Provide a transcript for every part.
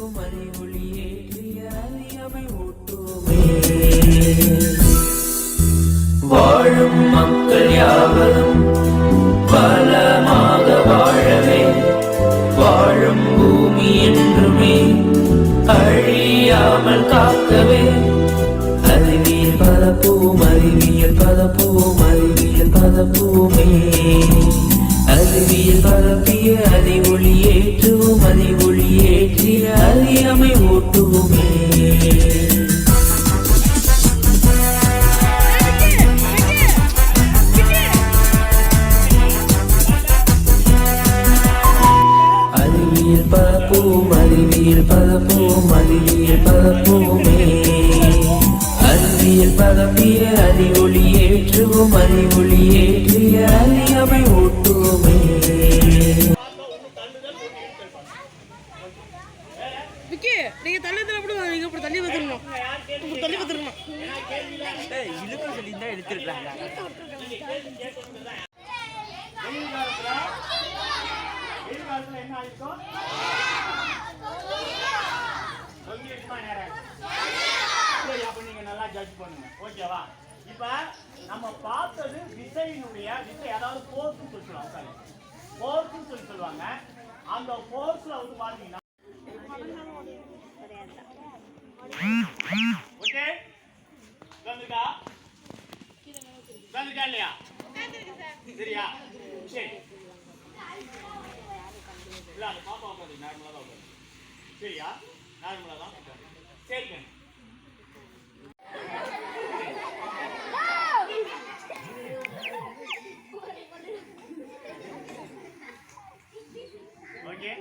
ஏற்றுவோம் அறிவொளி ஏற்றிய அறியமை ஊட்டுவோமே வாழும் மக்கள் யாவரும் பலமாக வாழவே. வாழும் பூமி என்றுமே அழியாமல் காக்கவே. அறிவியல் பதப்போம் அறிவியல் பதப்போம் அறிவியல் பதப்பூமே பரப்போம் அறிவியல் பரப்போம் அறிவியல் பரப்போமே அறிவியல் பரப்பிய அறிவொளி ஏற்றுவோம் அறிவொளி ஏற்றிய அறியாமை ஓட்டுவோமே விக்கி நீங்க தள்ளி தள்ள அப்படி நீங்க இப்படி தள்ளி வந்துடணும் இப்படி தள்ளி வந்துடணும் இழுக்க சொல்லி தான் எடுத்துருக்காங்க எதிர்காலத்துல என்ன ஆயிருக்கும் சரி அப்ப நீங்க நல்லா ஜட்ஜ் பண்ணுங்க ஓகேவா இப்ப நம்ம பார்த்தது விசையினுடைய விசை அதாவது போர்ஸ்னு சொல்லி சொல்லுவாங்க போர்ஸ்னு சொல்லி சொல்லுவாங்க அந்த போர்ஸ்ல வந்து பாத்தீங்கன்னா ஓகே வந்துருக்கா வந்துருக்கா இல்லையா சரியா சரி இல்லை அந்த பாப்பா உட்காந்து நார்மலாக தான் உட்காந்து சரியா? நார்மலாக தான் உட்காந்து சரிங்க ஓகே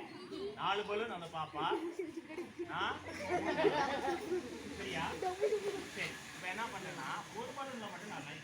நாலு பலூன் அந்த பாப்பா. ஆ? சரியா? சரி இப்போ என்ன பண்ணேன்னா ஒரு பலூன்ல மட்டும் நான் line